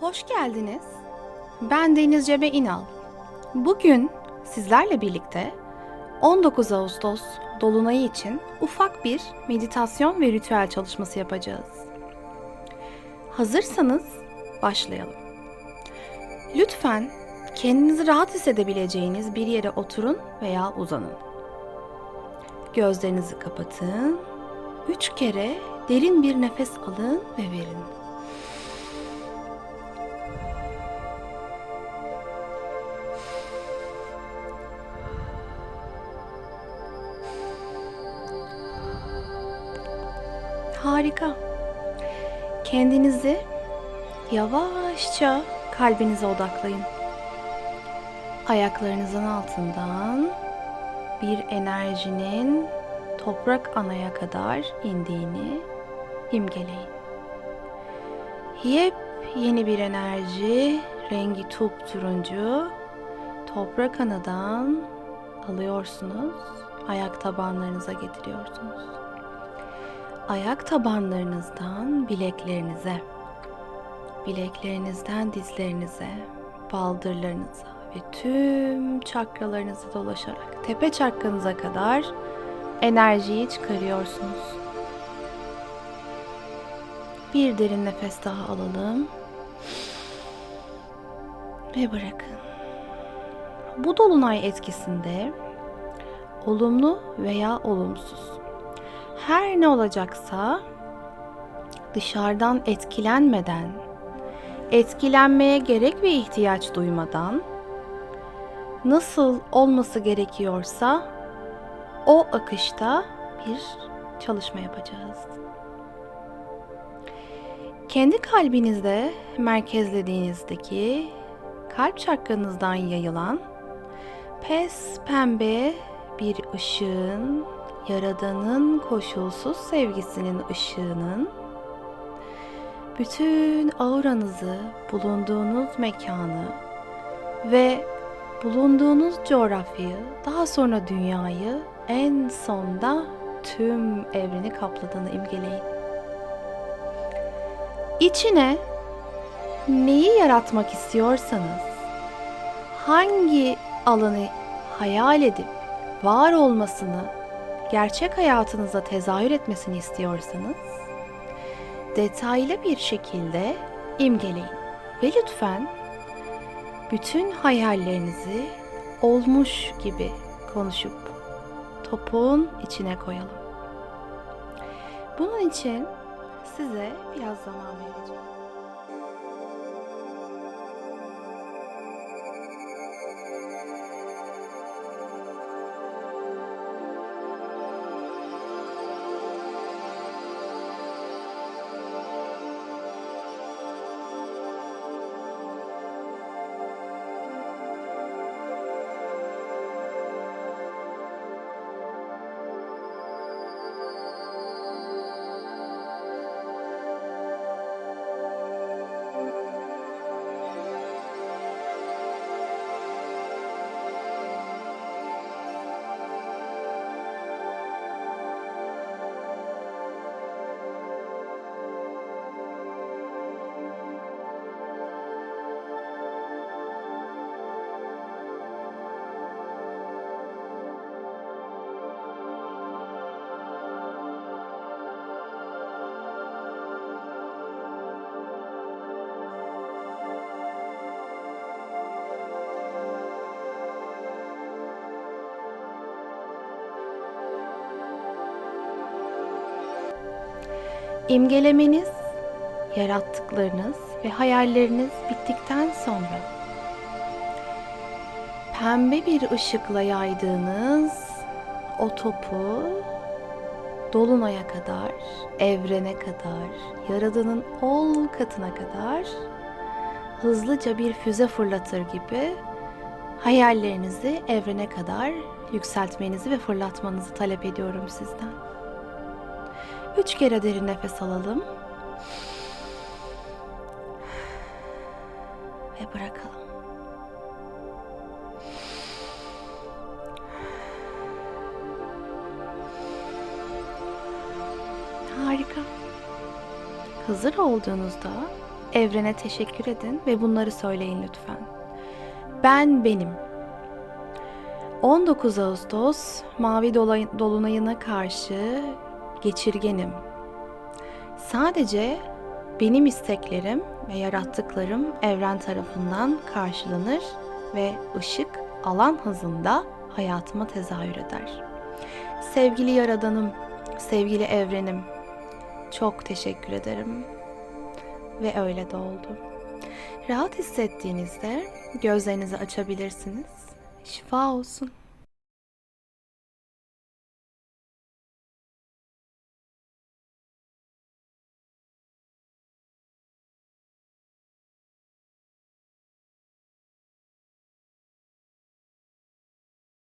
Hoş geldiniz. Ben Deniz Cebe İnal. Bugün sizlerle birlikte 19 Ağustos Dolunayı için ufak bir meditasyon ve ritüel çalışması yapacağız. Hazırsanız başlayalım. Lütfen kendinizi rahat hissedebileceğiniz bir yere oturun veya uzanın. Gözlerinizi kapatın. Üç kere derin bir nefes alın ve verin. Harika. Kendinizi yavaşça kalbinize odaklayın. Ayaklarınızın altından bir enerjinin toprak anaya kadar indiğini imgeleyin. Yep yeni bir enerji, rengi tup turuncu, toprak anadan alıyorsunuz, ayak tabanlarınıza getiriyorsunuz ayak tabanlarınızdan bileklerinize, bileklerinizden dizlerinize, baldırlarınıza ve tüm çakralarınızı dolaşarak tepe çakranıza kadar enerjiyi çıkarıyorsunuz. Bir derin nefes daha alalım ve bırakın. Bu dolunay etkisinde olumlu veya olumsuz her ne olacaksa dışarıdan etkilenmeden, etkilenmeye gerek ve ihtiyaç duymadan nasıl olması gerekiyorsa o akışta bir çalışma yapacağız. Kendi kalbinizde merkezlediğinizdeki kalp çakranızdan yayılan pes pembe bir ışığın Yaradan'ın koşulsuz sevgisinin ışığının bütün auranızı, bulunduğunuz mekanı ve bulunduğunuz coğrafyayı, daha sonra dünyayı, en sonda tüm evreni kapladığını imgeleyin. İçine neyi yaratmak istiyorsanız, hangi alanı hayal edip var olmasını gerçek hayatınıza tezahür etmesini istiyorsanız detaylı bir şekilde imgeleyin ve lütfen bütün hayallerinizi olmuş gibi konuşup topuğun içine koyalım. Bunun için size biraz zaman vereceğim. İmgelemeniz, yarattıklarınız ve hayalleriniz bittikten sonra pembe bir ışıkla yaydığınız o topu dolunaya kadar, evrene kadar, yaradanın ol katına kadar hızlıca bir füze fırlatır gibi hayallerinizi evrene kadar yükseltmenizi ve fırlatmanızı talep ediyorum sizden. Üç kere derin nefes alalım. Ve bırakalım. Harika. Hazır olduğunuzda evrene teşekkür edin ve bunları söyleyin lütfen. Ben benim. 19 Ağustos Mavi Dolunay'ına karşı geçirgenim. Sadece benim isteklerim ve yarattıklarım evren tarafından karşılanır ve ışık alan hızında hayatıma tezahür eder. Sevgili Yaradanım, sevgili evrenim, çok teşekkür ederim. Ve öyle de oldu. Rahat hissettiğinizde gözlerinizi açabilirsiniz. Şifa olsun.